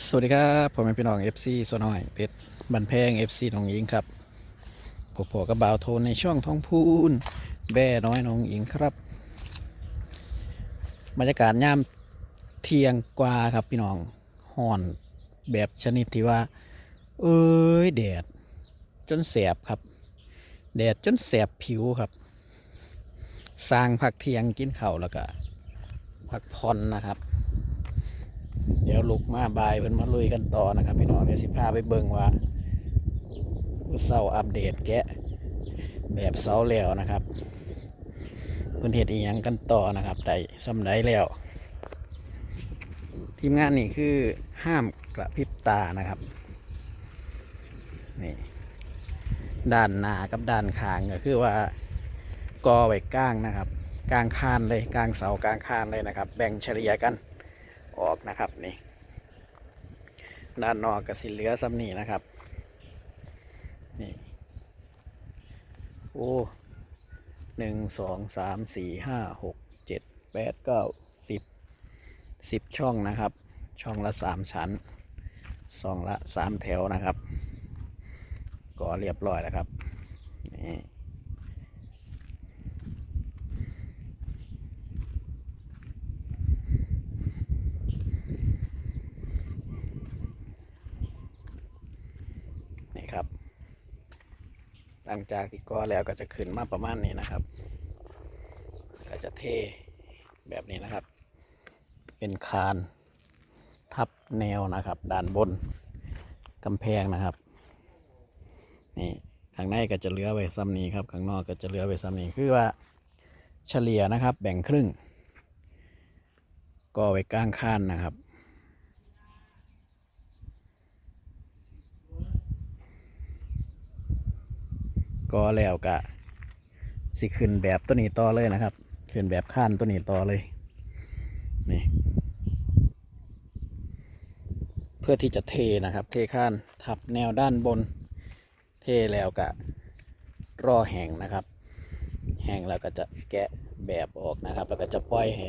สวัสดีครับผมเป็นพี่น้อง FC สน้อยเพชรบันแพง FC น้องอิงครับผมพอกับบ่าวโทนในช่องท้องพูนแบ่น้อยน้องอิงครับบรรยากาศยามเที่ยงกว่าครับพี่น้องห่อนแบบชนิดที่ว่า เอ้ยแดดจนแสบครับ แดดจนแสบผิวครับ สร้างพักเที่ยงกินข้าวแล้วก็พักผ่อนนะครับ ดี๋ยวลุกมาบายเพิ่นมาลุยกันต่อนะครับ พี่น้องเดี๋ยวสิพาไปเบิ่งว่าเสาอัปเดตแกะแบบเสาแล้วนะครับเพิ่นเฮ็ดอีหยังกันต่อนะครับได้สำไดแล้ว ทีมงานนี่คือห้ามกระพริบตานะครับนี่ด้านหน้ากับด้านข้างก็คือว่ากอไว้ก้างนะครับกลางคานเลยกลางเสากลางคานเลยนะครับ แบ่งเฉลี่ยกัน ออกนะครับนี่ ด้านนอกก็สิเหลือซ้ำนี่นะครับ นี่โอ้หนึ่งสองสามสี่ห้าหกเจ็ดแปดเก้าสิบสิบช่องนะครับ ช่องละสามชั้นสองละสามแถวนะครับก็เรียบร้อยแล้วครับนี่ครับ หลังจากที่ก่อแล้วก็จะขึ้นมาประมาณนี้นะครับ ก็จะเทแบบนี้นะครับ เป็นคานทับแนวนะครับ ด้านบนกำแพงนะครับ นี่ข้างในก็จะเหลือไว้ซ้ำนี้ครับข้างนอกก็จะเหลือไว้ซ้ำนี้คือว่าเฉลี่ยนะครับ แบ่งครึ่ง ก็ไว้กลางคานนะครับ ก็แล้วก็สิขึ้นแบบตัวนี้ต่อเลยนะครับขึ้นแบบข้านตัวนี้ต่อเลยนี่เพื่อที่จะเทนะครับ เทข้านทับแนวด้านบน เทแล้วก็รอแห้งนะครับ แห้งแล้วก็จะแกะแบบออกนะครับ แล้วก็จะปล่อยให้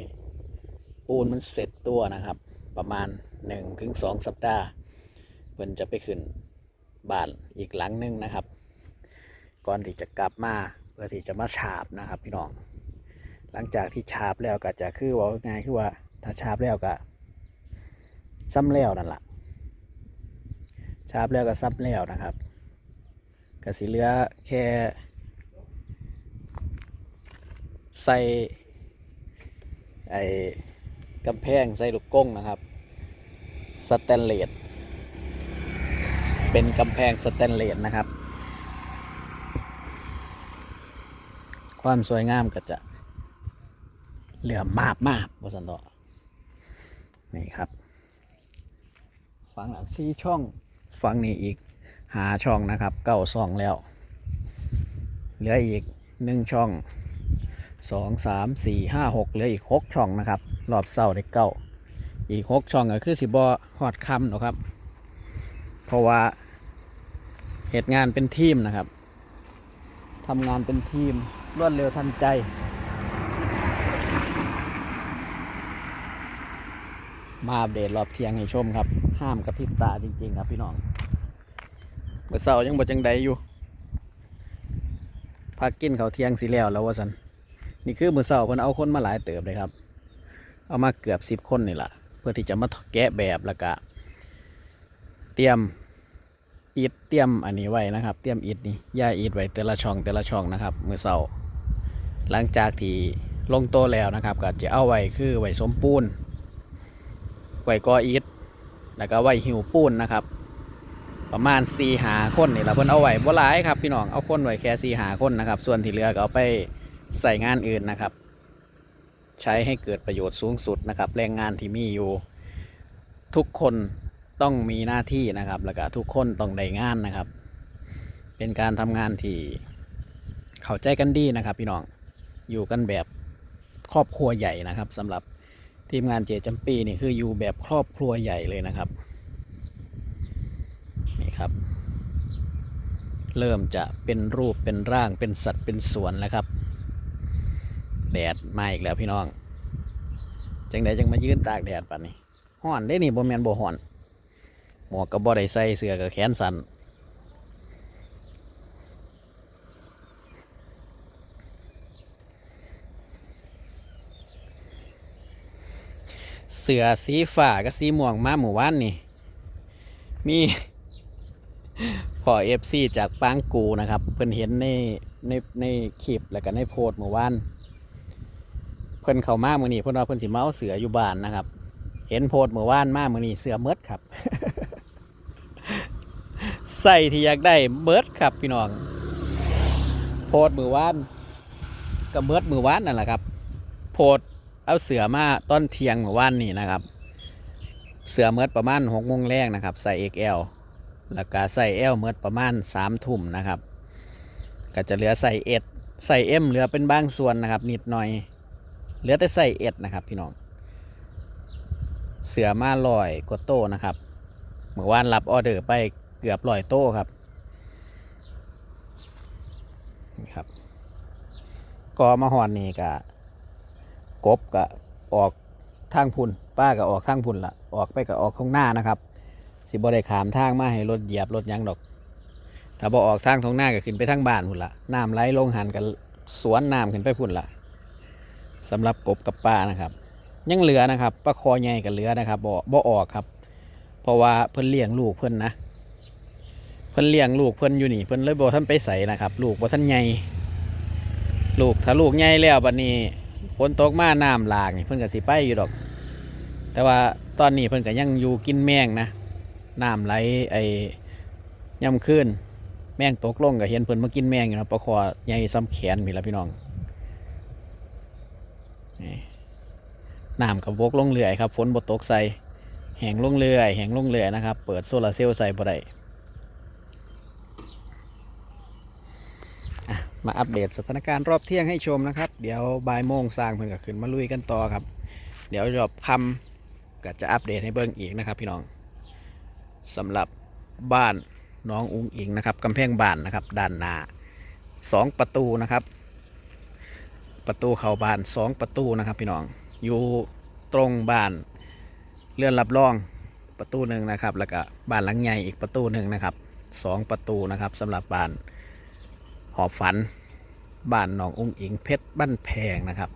ปูนมันเสร็จตัวนะครับ ประมาณ 1-2ถึงสัปดาห์เพิ่นจะไปขึ้นบ้านอีกหลังนึงนะครับ ก่อนที่จะกลับมาเพื่อที่จะมาฉาบนะครับ พี่น้อง หลังจากที่ฉาบแล้วก็จะคือว่าง่ายคือว่าถ้าฉาบแล้วก็ซ้ำแล้วนั่นแหละฉาบแล้วก็ซ้ำแล้วนะครับก็สิเหลือแค่ใส่ไอ้กำแพงใส่ลูกกงนะครับสแตนเลสเป็นกำแพงสแตนเลสนะครับ ความสวยงามก็จะเหลือมากมากบสันตอนี่ครับ ฝั่งหลังสี่ช่อง ฝั่งนี้อีกหาช่องนะครับเก้าช่องแล้ว เหลืออีกหนึ่งช่องสองสามสี่ห้าหกเหลืออีกหกช่องนะครับ รอบเสาได้เก้าอีกหกช่องก็คือสิบอหอดคำหรอกครับ เพราะว่าเหตุงานเป็นทีมนะครับทำงานเป็นทีม รวดเร็วทันใจ มาอัปเดตรอบเที่ยงให้ชมครับ ห้ามกระพริบตาจริง ๆ ครับพี่น้องเมื่อเสายังบ่จังใดอยู่พักกินเขาเที่ยงสิแล้วแล้วว่าสันนี่คือมือเสาเพิ่นเอาคนมาหลายเติบเลยครับ เอามาเกือบสิบคนนี่แหละเพื่อที่จะมาแกะแบบแล้วก็เตรียมอีดเตรียมอันนี้ไว้นะครับ เตรียมอีดนี่ย่าอีดไว้แต่ละช่องแต่ละช่องนะครับมือเสา หลังจากที่ลงโตแล้วนะครับก็จะเอาไว้คือไว้สมปูนไว้กออีดแล้วก็ไว้หิวปูนนะครับ ประมาณ4ีหาคนนี่ละเพิ่นเอาไว้บ่หลายครับพี่น้องเอาคนไว้แค่4ีหาคนนะครับ ส่วนที่เหลือก็เอาไปใส่งานอื่นนะครับ ใช้ให้เกิดประโยชน์สูงสุดนะครับ แรงงานที่มีอยู่ ทุกคนต้องมีหน้าที่นะครับ แล้วก็ทุกคนต้องได้งานนะครับ เป็นการทำงานที่เข้าใจกันดีนะครับ พี่น้อง อยู่กันแบบครอบครัวใหญ่นะครับสำหรับทีมงานเจจำปีนี่คืออยู่แบบครอบครัวใหญ่เลยนะครับนี่ครับ เริ่มจะเป็นรูปเป็นร่างเป็นสัตว์เป็นส่วนแล้วครับ แดดมาอีกแล้วพี่น้องจังใดจังมายืนตากแดดป่านนี้ห่อนได้นี่บ่แมนบ่ห่อน หมวกก็บ่ได้ใส่เสื้อก็แขนสั้น เสือสีฟ้ากับสีม่วงมาหมู่บ้านนี่ มีพอเอฟซีจากปางกูนะครับ เพิ่นเห็นในในในคลิปแล้วก็ในโพสต์เมื่อวานเพิ่นเข้ามามื้อนี้เพิ่นว่าเพิ่นสิมาเอาเสืออยู่บ้านนะครับ เห็นโพสต์เมื่อวานมามื้อนี้เสือเมดครับใส่ที่อยากได้เบิดครับพี่น้องโพสต์มือวานก็เบิดหมือวานนั่นแหละครับ โพส เอาเสือมาตอนเทียงหมือวานนี่นะครับ เสือเมิดประมาณหกโมงแรกนะครับ ใส่ XL แล้วก็ใส่ L เมิดประมาณสามทุ่มนะครับ ก็จะเหลือใส่เอ็ดใส่ M เหลือเป็นบางส่วนนะครับ นิดหน่อย เหลือแต่ใส่เอ็ดนะครับ พี่น้อง เสือมาลอยกว่าโต้นะครับเมื่อวานรับออเดอร์ไปเกือบลอยโต้ครับนี่ครับ ก็มาหอนนี่กะ กบกะออกทางพุ่น ป้าก็ออกทางพุ่นละออกไปก็ออกทางหน้านะครับ สิบ่ได้ขามทางมาให้รถเหยียบรถยังดอก ถ้าบ่ออกทางทางหน้าก็ขึ้นไปทางบ้านพุ่นละน้ำไหลลงหันกันสวนน้ำขึ้นไปพุ่นละสำหรับกบกับป้านะครับ ยังเหลือนะครับปลาคอใหญ่กับเหลือนะครับบ่บ่ออกครับ เพราะว่าเพิ่นเลี้ยงลูกเพิ่นนะเพิ่นเลี้ยงลูกเพิ่นอยู่นี่เพิ่นเลยบ่ท่านไปใส่นะครับ ลูกบ่ท่านใหญ่ลูกถ้าลูกใหญ่แล้วบัดนี้ ฝนตกมาน้ำหลากนี่เพิ่นก็สิไปอยู่ดอก แต่ว่าตอนนี้เพิ่นก็ยังอยู่กินแมงนะน้ำไหลไอ้ย่ำคืนแมงตกลงก็เห็นเพิ่นมากินแมงอยู่นะปลาคอใหญ่ซ้ำแขนพี่ละพี่น้องนี่น้ำกับบกลงเรื่อยครับฝนบ่ตกใส่แหงลงเรื่อยแหงลงเรื่อยนะครับ เปิดโซลาร์เซลล์ใส่บ่ได้อะ มาอัปเดตสถานการณ์รอบเที่ยงให้ชมนะครับ เดี๋ยวบ่ายโมงสร้างเพิ่นก็ขึ้นมาลุยกันต่อครับ เดี๋ยวรอบคำก็จะอัปเดตให้เบิ่งอีกนะครับ พี่น้องสำหรับบ้านน้องอุ้งอิงนะครับกำแพงบ้านนะครับด้านหน้าสองประตูนะครับ ประตูเข้าบ้านสองประตูนะครับ พี่น้องอยู่ตรงบ้านเลื่อนรับรองประตูหนึ่งนะครับ แล้วก็บ้านหลังใหญ่อีกประตูหนึ่งนะครับสองประตูนะครับสำหรับบ้าน หอบฝันบ้านหนองอุ้งอิงเพชรบ้านแพงนะครับ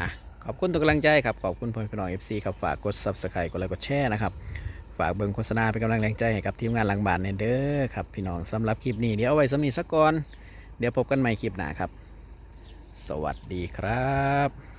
อะขอบคุณทุกกำลังใจครับขอบคุณพ่อพี่น้องเอฟซีครับฝากกด subscribe กดไลค์กดแชร์นะครับฝากเบิ่งโฆษณาเป็นกำลังแรงใจให้กับทีมงานหลังบ้านเนเด้อครับพี่น้องสำหรับคลิปนี้เดี๋ยวเอาไว้สำนีสักก่อนเดี๋ยวพบกันใหม่คลิปหน้าครับ สวัสดีครับ